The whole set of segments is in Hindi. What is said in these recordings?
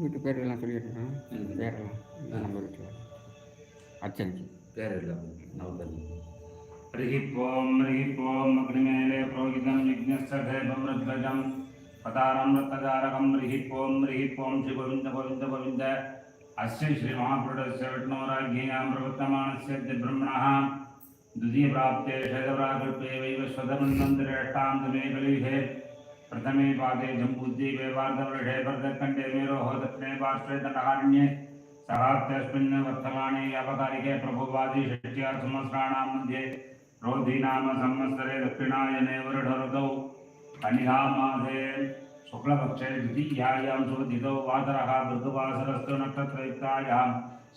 வீட்டு பேரெல்லாம் சொல்லிடுறேன் பேரெல்லாம் நம்ம வீட்டில் அர்ச்சனைக்கு பேரெல்லாம் நவம்பர் हरिः ॐ हरिः ॐ अग्निमेले प्रोहितं यज्ञस्य भेदमृद्वजं पतारं रत्नजारकं हरिः ॐ हरिः ॐ श्रीगोविन्द गोविन्द गोविन्द अस्य श्रीमहापुरुषस्य विष्णोराज्ञयां प्रवर्तमानस्य ब्रह्मणः द्वितीयप्राप्ते शैलप्राकल्पे वैवस्वतमन्वन्तरेष्टां दमे कलिहे प्रथमे पादे जम्बूद्वीपे वार्धवृषे भरतखण्डे मेरोः दक्षिणे पार्श्वे दण्डकारण्ये सहात्यस्मिन् वर्तमाने अवकारिके प्रभुवादि षष्ट्या संवत्सराणां मध्ये रोधिनाम संवत्सरे दक्षिणायने वरुढऋतौ कनिहामासे शुक्लपक्षे द्वितीयायां सुरतिथौ वासरः भृगुवासरस्तु नक्षत्रयुक्तायां।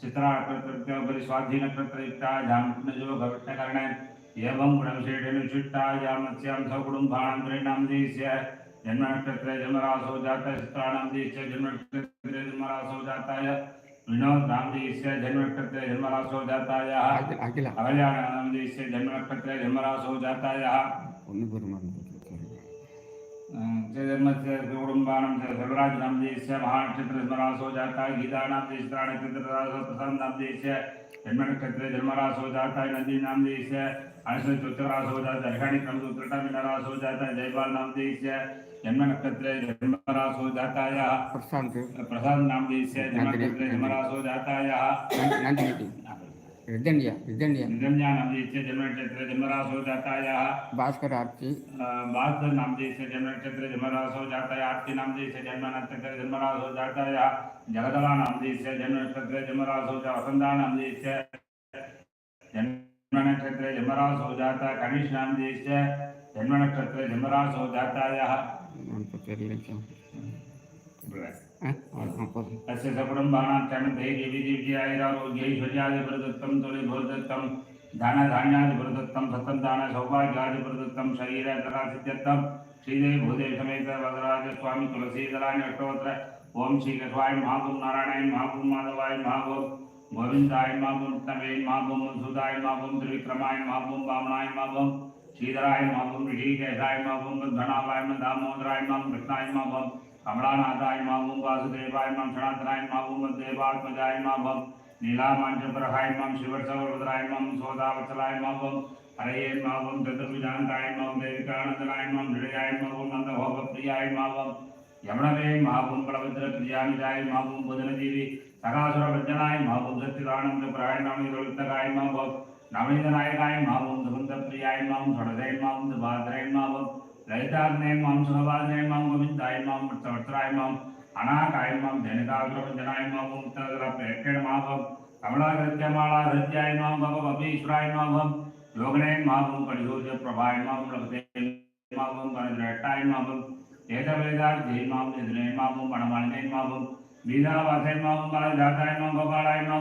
चित्रानक्षत्रयोपरि स्वाधीनक्षत्रयुक्तायां कृष्णयोगविष्णकर्णे एवं गुणविशेषेण विशिष्टायां मत्स्यां सकुटुम्बाणां त्रीणां देश्य। जन्माक्षत्र जमरास हो हो जाता है विनोद जी से जन्म नक्षत्र कुटुंबानाम हो जाता है। गीता नाम जी से प्रसन्न नाम जी हो जाता है नदी नाम जी से अनसुरास हो जाता हो जाता है जयपाल नाम जी से जन्म नक्षत्र जन्मरास जाता प्रशांत प्रशांत नाम जैसे जन्म नक्षत्र जन्मरास हो जाता नाम जन्म नक्षत्र जन्मरास हो जाता भास्कर आरती भास्कर नाम जन्म नक्षत्र जाता है आरती नाम जन्म नक्षत्र जन्मरास जगदला नाम जन्म नक्षत्र जाता जन्म नक्षत्र जाता जन्म नक्षत्र अस्य सपुरं बाणाख्यां ते देवी देव्यायरारोग्यैश्वर्यादिप्रदत्तं तुलिभुर्दत्तं धनधान्यादिप्रदत्तं सत्तदान सौभाग्यादिप्रदत्तं शरीरकलासिद्ध्यर्थं श्रीदेव भूदेव समेत वदराज स्वामी तुलसीदलानि अष्टोत्र ओम श्री कठवाय महाभूम नारायणाय महाभूम माधवाय महाभूम गोविंदाय महाभूम तमेय महाभूम मधुदाय महाभूम त्रिविक्रमाय महाभूम वामनाय महाभूम श्रीधराय महाभूम ऋषिकेशाय महाभूम धनावाय दामोदराय महाभूम कृष्णाय महाभूम कमलानाथाय मामूं वासुदेवाय माँ सनातनाय मामूं देवात्मजाय मामं नीलामाञ्चप्रहाय माँ शिवसौरुद्राय माँ सोदावत्सलाय मामं हरये मामं चतुर्भुजान्ताय माँ देविकानन्दनाय माँ हृदयाय मामं नन्दभोगप्रियाय मामं यमनवे मामं बलभद्रप्रियानिजाय मामं बुधनजीवी सकासुरभजनाय मामं सच्चिदानन्दप्राय नामिदोलितकाय मामं नवनीतनायकाय मामं सुगन्धप्रियाय माँ षडदय माँ भाद्रय मामं ललिताग्ने माँ सुभवादने माँ गोविन्दाय माँ वत्सवत्सराय माँ अनाकाय माँ जनितासुरभजनाय माँ उत्तरप्रेक्षण माँ कमलाकृत्यमालाधृत्याय माँ भगवतीश्वराय माँ योगने माँ कलियोज प्रभाय माँ लभते माँ गणद्रष्टाय माँ वेदवेदार्थी माँ निधने माँ मणमालिने माँ वीरावासे माँ बालजाताय माँ गोपालाय माँ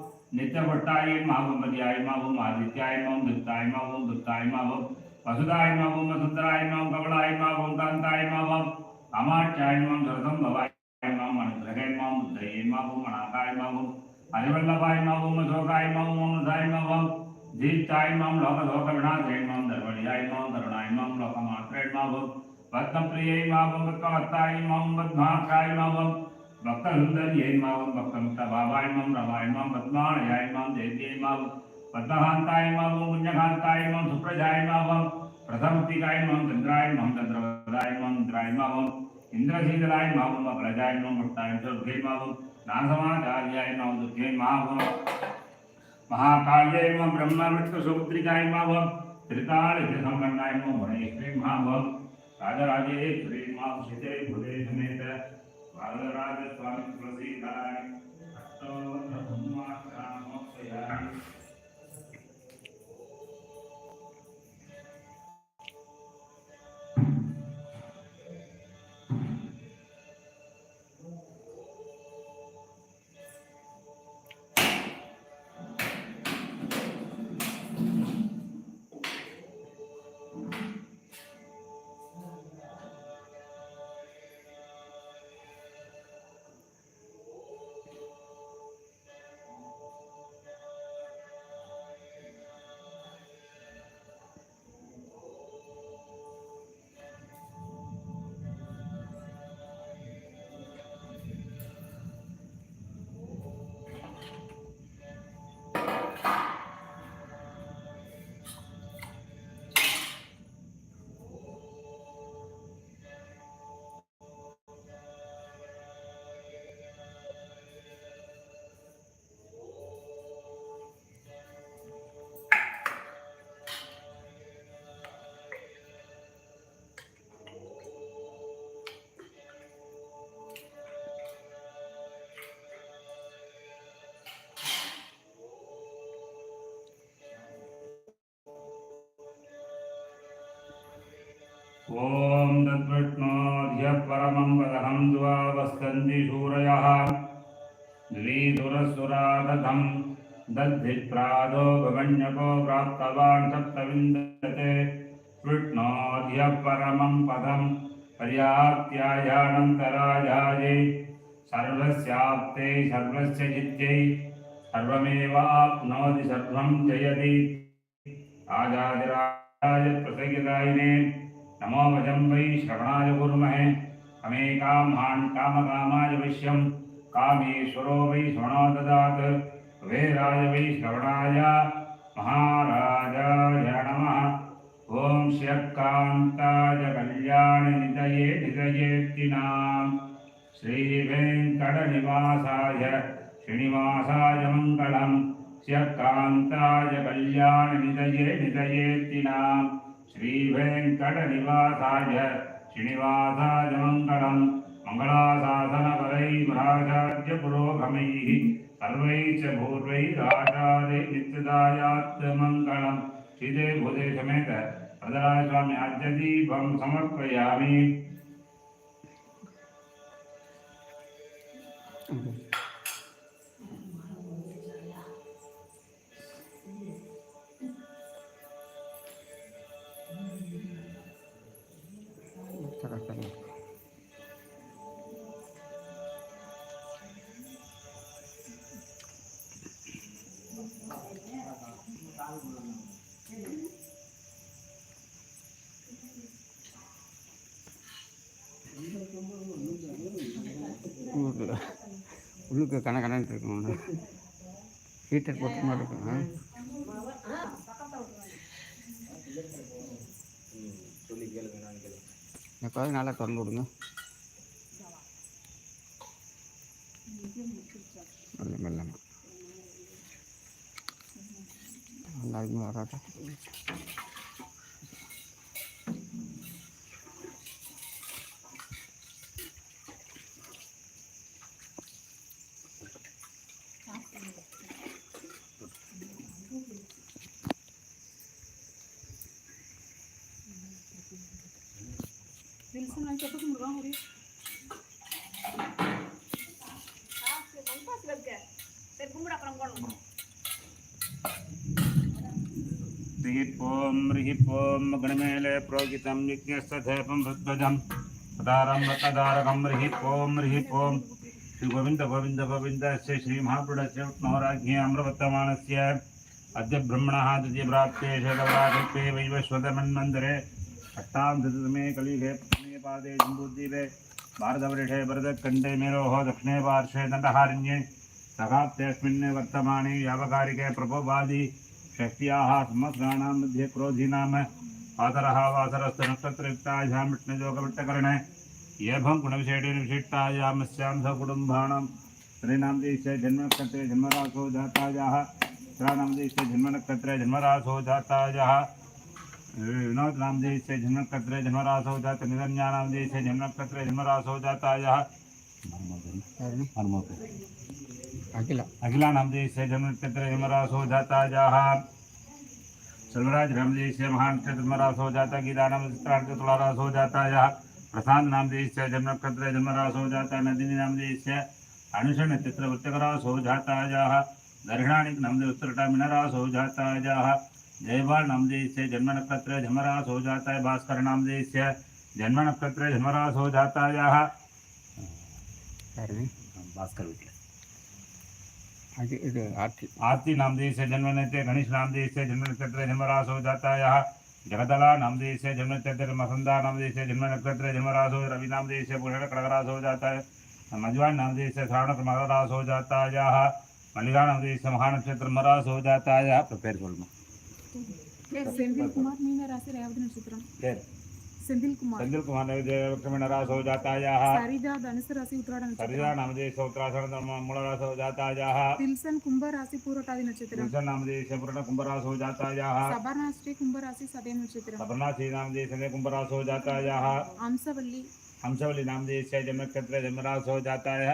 நித்தபட்டாயமாகவும் பதியாயமாகவும் ஆதித்யாயமாகவும் நித்தாயமாகவும் துத்தாயமாகவும் வசுதாயமாகவும் வசுந்தராயமாகவும் கவலாயமாகவும் காந்தாயமாகவும் அமாட்சாயமாம் சரதம் பவாயமாம் அனுகிரகமாம் புத்தையமாகவும் அநாதாயமாகவும் அதிவல்லபாயமாகவும் அசோகாயமாகவும் அனுதாயமாகவும் தீர்த்தாயமாம் லோக லோக விநாசயமாம் தர்வழியாயமாம் தருணாயமாம் லோகமாத்திரயமாகவும் பத்மபிரியமாகவும் பத்மவத்தாயமாகவும் பத்மாக்காயமாகவும் माँ हरिवल्लभाय माँ अशोकाय माँ ममदाय माँ दीप्ताय माँ लोकलोकविनाशाय माँ धर्मणीयाय माँ करुणाय माँ लोकमात्रे माँ भक्तप्रियै माँ भक्तवत्ताय माँ बद्धाक्षाय माँ भक्तसुन्दर्यै माँ भक्तमुक्तभावाय माँ रमाय माँ पद्मालयाय माँ देव्यै माँ पद्महान्ताय माँ पुण्यकान्ताय माँ सुप्रजाय माँ प्रथमतिकाय माँ चन्द्राय माँ चन्द्रवदाय माँ इन्द्राय माँ इन्द्रशीतलाय माँ प्रजाय माँ भक्ताय दुर्गे माँ नासमाचार्याय माँ दुर्गे माँ महाकाल्यै माँ ब्रह्म विष्णु सुमुद्रिकाय బాలరాజ స్వామి తులసీదాని అష్టోత్తర మోక్షయాన్ని ॐ तद्विष्णोर्यः परमं वदहं द्वावस्कन्ति शूरयः द्विधुरसुरागतं दद्धिप्रादो भवन्यको प्राप्तवान् सप्तविन्दते विष्णोर्यः परमं पदं पर्याप्त्यायानन्तरायायै सर्वस्याप्ते सर्वस्य जित्यै सर्वमेवाप्नोति सर्वं जयति। राजाधिराज प्रसगिदायिने नमो वजं वै श्रवणाय कुर्महे। कमे कामान् कामकामाय वश्यं। कामेश्वरो वै श्रवणो ददात्। कुबेराय वै श्रवणाय। महाराजाय नमः। ॐ श्यक्कान्ताय कल्याणनिधये निधयेत्तिनाम्। श्रीवेङ्कटनिवासाय श्रीनिवासाय मङ्गलम्। श्यक्कान्ताय कल्याणनिधये निधयेत्तिनाम्। श्रीवेङ्कटनिवासाय श्रीनिवासाय मङ्गलम् मङ्गलासासनपरैर्भ्राजार्यपुरोगमैः सर्वैः च पूर्वैराचार्यै नित्यदायात्मङ्गलम् श्रीदे भूदे समेत वरदराज स्वामी आद्यदीपं समर्पयामि உள்ளுக்கு கண கணன்னு இருக்கும் ஹீட்டர் போட்டு மாதிரி இருக்கும். ஆ? எப்போது நல்லா திறந்து விடுங்க. நல்ல மெல்லமா நல்லா இருக்குமா வராட்டா यज्ञस्तथेपं हृद्वजं सदारं वतदारकं ह्रीः ॐ ह्रीः ॐ श्रीगोविन्द, गोविन्द, गोविन्दस्य श्रीमहापुरुषस्य विष्णोराज्ञे अमृवर्तमानस्य अद्य ब्रह्मणः द्वितीयप्राप्ते शतवराकल्पे वैवस्वतमन्वन्तरे पादे जम्बूद्वीपे भारतवर्षे भरतखण्डे मेरोः दक्षिणे पार्श्वे दण्डहारण्ये सखाप्तेऽस्मिन् वर्तमाने व्यावकारिके प्रभोवादि षष्ट्याः संवत्सराणां मध्ये क्रोधीनाम पातरः वासरस्तु नक्षत्रयुक्तायां विष्णुयोगविट्टकरणे येभं गुणविशेषेण विशिष्टायामस्यां सकुटुम्बाणां स्त्रीणां देशे जन्मनक्षत्रे जन्मरासो जातायाः। स्त्राणां देशे जन्मनक्षत्रे जन्मरासो जातायाः। विनोद नाम जय से झमक कतरे झमरास हो जाता निरंजा नाम जय से झमक कतरे झमरास हो जाता यह अखिला। अखिला नाम जय से झमक कतरे झमरास हो जाता जहाँ सर्वराज राम जय से महान चतुर्मरास हो जाता गीता नाम चतुरारास हो जाता यह प्रशांत नाम जय से झमक कतरे झमरास हो जाता नंदिनी नाम जय से अनुषण चित्र वृत्तकरास हो जाता यह दर्शनाणिक नाम जय उत्तरटा मिनरास हो जाता यह जयवा नामदेय से जन्म नक्षत्र झमरास हो जाता है भास्कर नामदेय से जन्म नक्षत्र झमरास हो जाता है। यहाँ भास्कर आरती। नामदेय से जन्म नक्षत्र गणेश नामदेय से जन्म नक्षत्र झमरास हो जाता है। यहाँ जगदला नामदेय से जन्म नक्षत्र मसंदा नामदेय से जन्म नक्षत्र झमरास हो रवि नामदेय से भूषण कड़गरास हो जाता है। मजवान नामदेय से श्रावण क्रमरास हो जाता है। यहाँ मलिका नामदेय से महानक्षत्र मरास हो जाता है। यह प्रिपेयर तो बोलना सेंथिल कुमार मीन राशि रेवती नक्षत्र सेंथिल कुमार सेंथिल कुमार क्रमेण रास हो जाता है यह सरिदा धनुष राशि उत्तरायण नक्षत्र सरिदा नामदेश उत्तरायण मूल रास हो जाता है यह तिलसन कुंभ राशि पूर्वटादि नक्षत्र तिलसन नामदेश पूर्ण कुंभ रास हो जाता है यह सबरनाश्री कुंभ राशि सदय नक्षत्र सबरनाश्री नामदेश कुंभ रास हो जाता है यह हंसवल्ली हंसवल्ली नामदेश जन्म नक्षत्र जन्म रास हो जाता है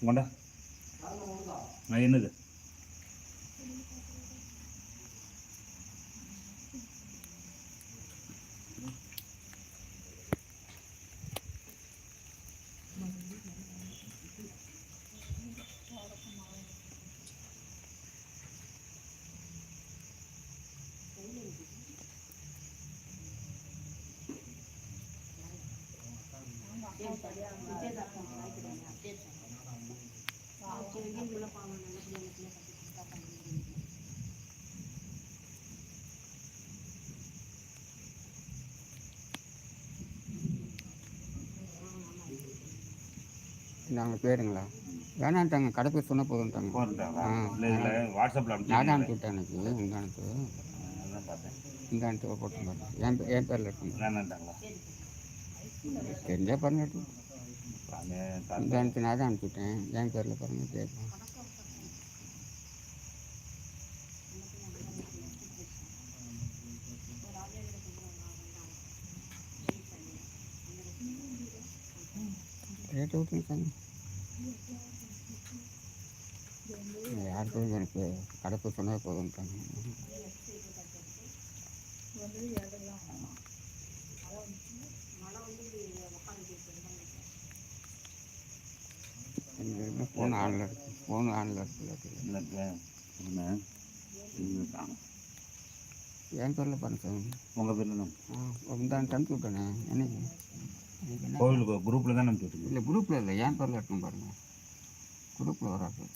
கொண்டா நான் என்னது நாங்கள் பேருங்களா வேணான்ட்டாங்க கடை பேர் சொன்னால் போதும்ட்டாங்க வாட்ஸ்அப்பில் நான் அனுப்பிவிட்டேன் எனக்கு இந்த இந்தானுக்கு போட்டு பாருங்க என் என் பேரில் இருக்குங்க வேணான்ட்டாங்களா? பாருங்க இந்த இந்தானுக்கு நான் தான் அனுப்பிவிட்டேன் என் பேரில் பாருங்கள் கேட்பேன் சூட்டிருக்காங்க யாருக்கும் எனக்கு கடப்பு சொன்னால் போதும்ட்டாங்க ஃபோன் ஆனில் இருக்கு. ஃபோன் ஆனில் இருக்கு. இல்லை இல்லை இருக்காங்க என் பேரில் பண்ண சார் உங்கள் பேரில் தான் முந்தாண்டு விட்டேண்ணே என்னைக்கு கோவிலுக்கு குரூப்பில் தான் அனுப்பிச்சி விட்டுருங்க இல்லை குரூப்பில் இல்லை ஏன் பேரில் இருக்கும் பாருங்கள் குரூப்பில் வராது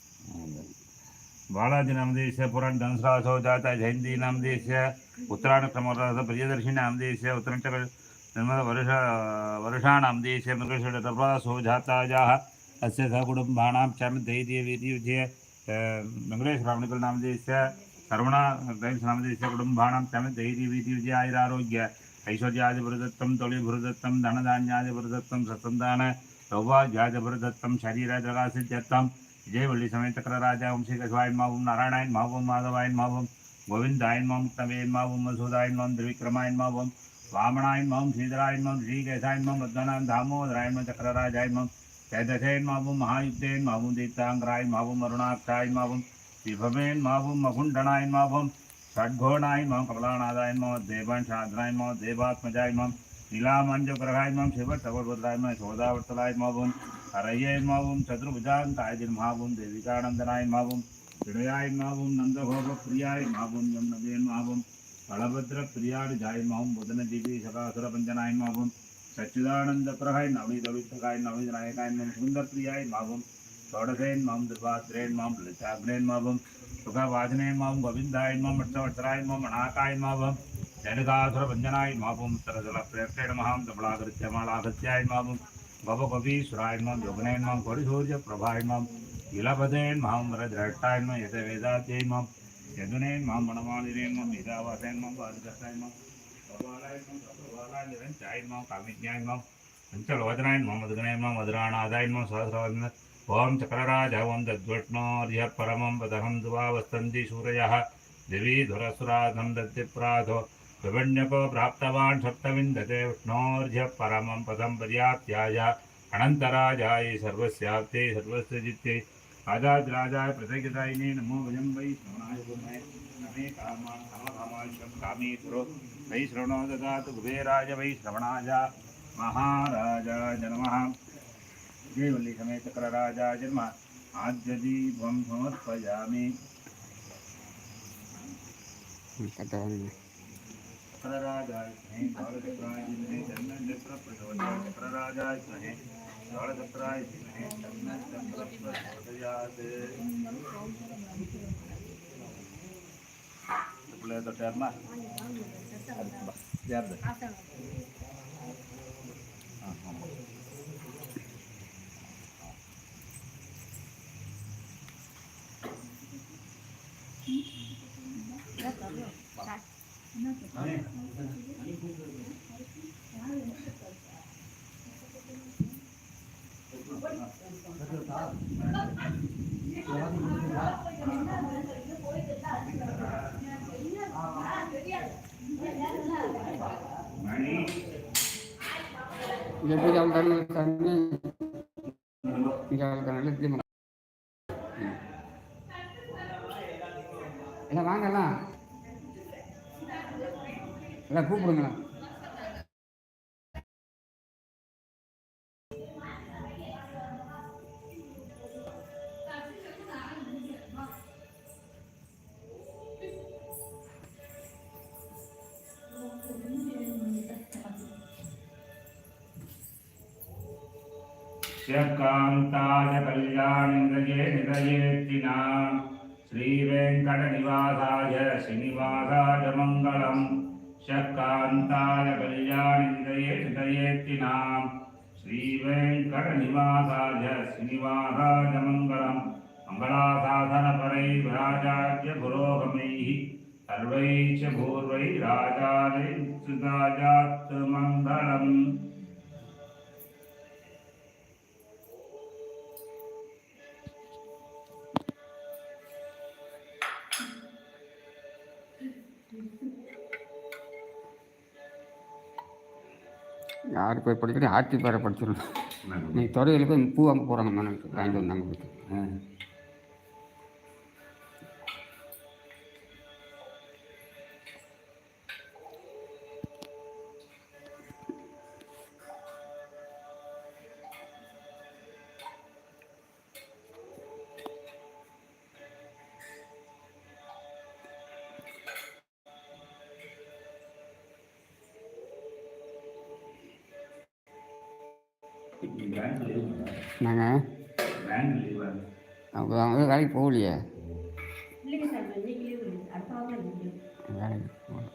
బాలాజీ నామదేశ పురాణ ధనుసరాసో జాత జయంతి నామదేశ ఉత్తరాయణ క్రమరాస ప్రియదర్శి నామదేశ ఉత్తరంచ నిర్మల వరుష వరుషాణామదేశ మృగష రసో జాతాజాహ అస్య సహకుటుంబాణాం చమ దైర్య వీర్యుజయ వెంకటేశ్ రామణికుల నామదేశ సర్వణ నామదేశ కుటుంబాణాం చమ దైర్య వీర్యుజయ ఆయురారోగ్య ஐஸ்வர்யாதிபுரதத்தம் தொழில்புரதத்தம் தனதான்யாதிபுரதத்தம் சத்தந்தான சௌபாஜாதிபுரதத்தம் சரீராஜகாசித்யத்தம் விஜயவள்ளி சமயத்தக்கர ராஜா வம்சிக சுவாயின் மாவும் நாராயணாயின் மாவும் மாதவாயின் மாவும் கோவிந்தாயின் மாம் தமையன் மாவும் மசூதாயின் மாம் திரிவிக்ரமாயின் மாவும் வாமனாயின் மாம் ஸ்ரீதராயின் மாம் ஸ்ரீகேசாயின் மாம் பத்மநாத் தாமோதராயின் மாம் சக்கரராஜாயின் மாம் சேதசேன் மாவும் மகாயுக்தேன் மாவும் தீர்த்தாங்கராயின் மாவும் அருணாக்ஷாயின் மாவும் விபமேன் மாவும் மகுண்டனாயின் மாவும் कमलानादायन माम देवान शाद्रायन माम देवात्मजायन माम नीलामंजग्रहायन माम शिवतवर्वद्रायन माम शोधावर्तलायन मावम हरयेन मावम चतुर्भुजांताय मावम देविकानंदनाय मावम विनयाय मावम नंदगोप प्रियाय मावम यमुनवेन मावम बलभद्र प्रियाय जाय मावम बुधन देवी सकासुर पंजनाय मावम सच्चिदानंद प्रहाय नवनीत अवितकाय नवनीत नायकाय मावम सुंदर प्रियाय मावम षोडशेन मावम दुर्वात्रेन मावम ललिताग्नेन मावम சுகவாஜினேமாம் கோவிந்தாயின்மாம் வட்சவட்சராயின்மாம் அநாகாயின்மாவம் ஜனகாசுர பஞ்சனாயின்மாவும் சரசல பிரேட்சேடமஹாம் தமிழாகத்தியமாலாகத்தியாயின்மாவும் பவகபீஸ்வராயின்மாம் யோகனேன்மாம் கொடிசூரிய பிரபாயின்மாம் இளபதேன்மாம் வரதிரட்டாயின்மாம் எத வேதாத்தியமாம் யதுனேன்மாம் மணமாலினேன்மாம் யதாவாசேன்மாம் பாதுகாத்தாயின்மாம் ஜாயின்மாம் காமிஜாயின்மாம் பஞ்சலோஜனாயின் மாம் மதுகனேன்மாம் மதுராநாதாயின்மாம் சகசிரவாதினர் वेदात्यै माँ यदुनेन माँ वनमालिनेन माँ मेधावासेन माँ वादिकर्ताय माँ प्रबालाय माँ प्रबालाय निरञ्चाय माँ कामिज्ञाय माँ पञ्चलोचनाय माँ मधुगणाय माँ मधुराणादाय माँ सहस्रवदन ओम चक्रराज ओम दद्वट्नोर्यः परमं पदहं दुवा वस्तन्ति सूरयः। दिवि धुरसुराधं दत्तिप्राधो विभण्यको प्राप्तवान् सप्तविन्दते विष्णोर्घ्यः परमं पदं पर्याप्त्याय। अनन्तराजाय सर्वस्याप्ते सर्वस्य जित्ते राजाधिराजाय प्रत्यगितायिने नमो भजं वै श्रवणाय गुणाय नमे कामान् कामकामाशं कामेश्वरो वै श्रवणो ददातु कुबेराज वै श्रवणाय। महाराजाय नमः। जयवल्लिसमेत प्रराजा जन्म। आद्यजी भं भमर्पयामि प्रराजाय स्महे भारतप्राय स्महे जन्मनेत्रप्रचोदयात् प्रराजाय स्महे भारतप्राय स्महे जन्मनेत्रप्रचोदयात् Boleh terjemah? Terjemah. மணி இங்கே பூஜை எல்லாம் கூப்பிடுங்களா शकान्ताय कल्याणिन्द्रये निदयेत्तिनाम् श्रीवेङ्कटनिवासाय श्रीनिवासाय मङ्गलम् शकान्ताय कल्याणिन्द्रये निदयेत्तिनाम् श्रीवेङ्कटनिवासाय श्रीनिवासाय मङ्गलम् मङ्गलासाधनपरैर्विराजाद्य पुरोगमैः सर्वैश्च पूर्वैराजादैः मङ्गलम् யார் போய் படிக்கணும் ஆர்த்தி பேரை படிச்சிடணும். நீ துறையில் போய் பூ வாங்க போகிறாங்க மனக்கு வாங்கிட்டு வந்தாங்க நாங்கள் அப்போ வேலைக்கு போகலையே. வேலைக்கு போகல.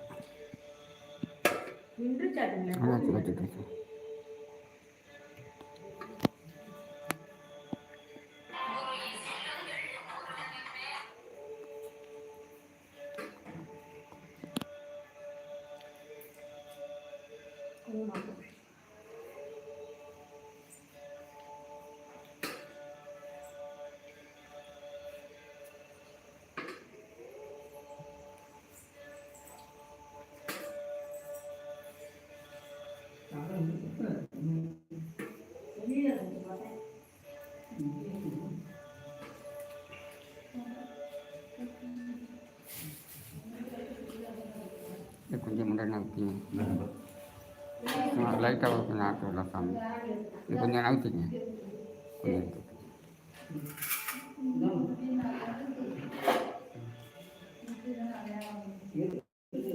கண்ணை வைக்கிங்க லைட்டாக கொஞ்சம் ஆட்டு விடலாம் சாமி இது கொஞ்சம் நவுத்திங்க கொஞ்சம் எடுத்து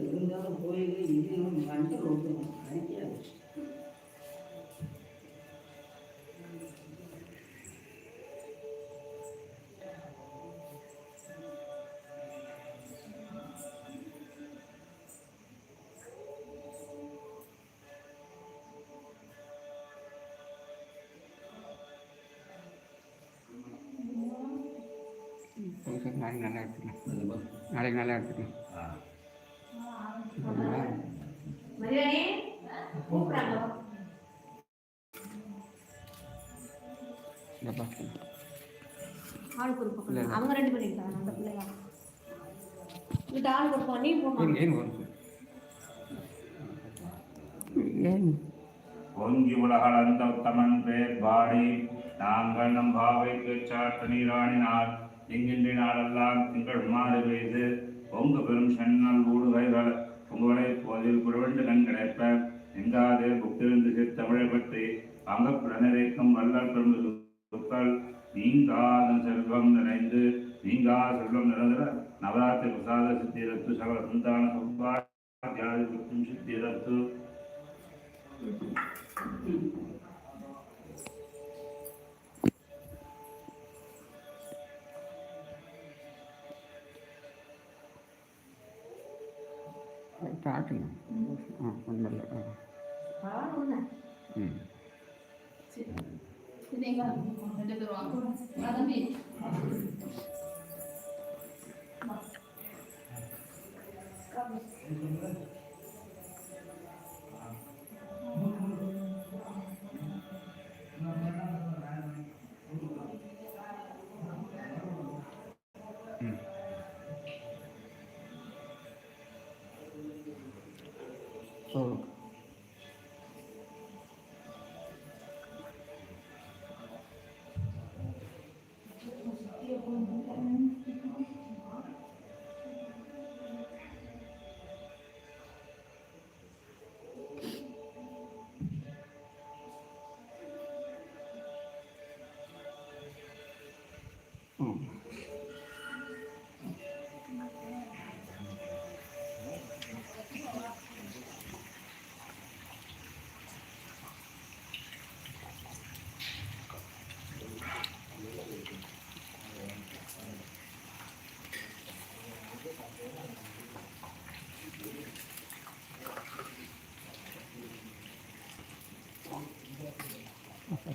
இருந்தாலும் கோயில் நாளைக்கு நல்லா எடுத்துக்கணும் நாளைக்கு நல்லா எடுத்துக்கணும் அவங்க ரெண்டு பேரும் இருக்காங்க நாங்கள் நம் பாவைக்கு சாட்டு நீராடினார் திங்கின்றி நாளெல்லாம் திங்கள் மாறு பெய்து பொங்கு பெரும் சென்னால் ஊடு வயதால் உங்களை போதில் குழவண்டு கண் கிடைப்ப எங்காதே புக்கிருந்து தமிழை பற்றி அங்கப்புடனரைக்கும் வல்லால் பெரும் சொற்கள் நீங்காத செல்வம் நிறைந்து நீங்கா செல்வம் நிறைந்த நவராத்திரி பிரசாத சித்திரத்து சகல சந்தான சௌபாகியாதி புத்தும் சித்திரத்து. പ്രാർത്ഥന ആ ഉണ്ടല്ലോ. ആ.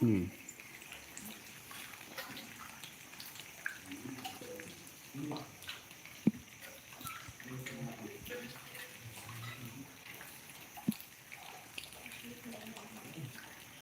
嗯。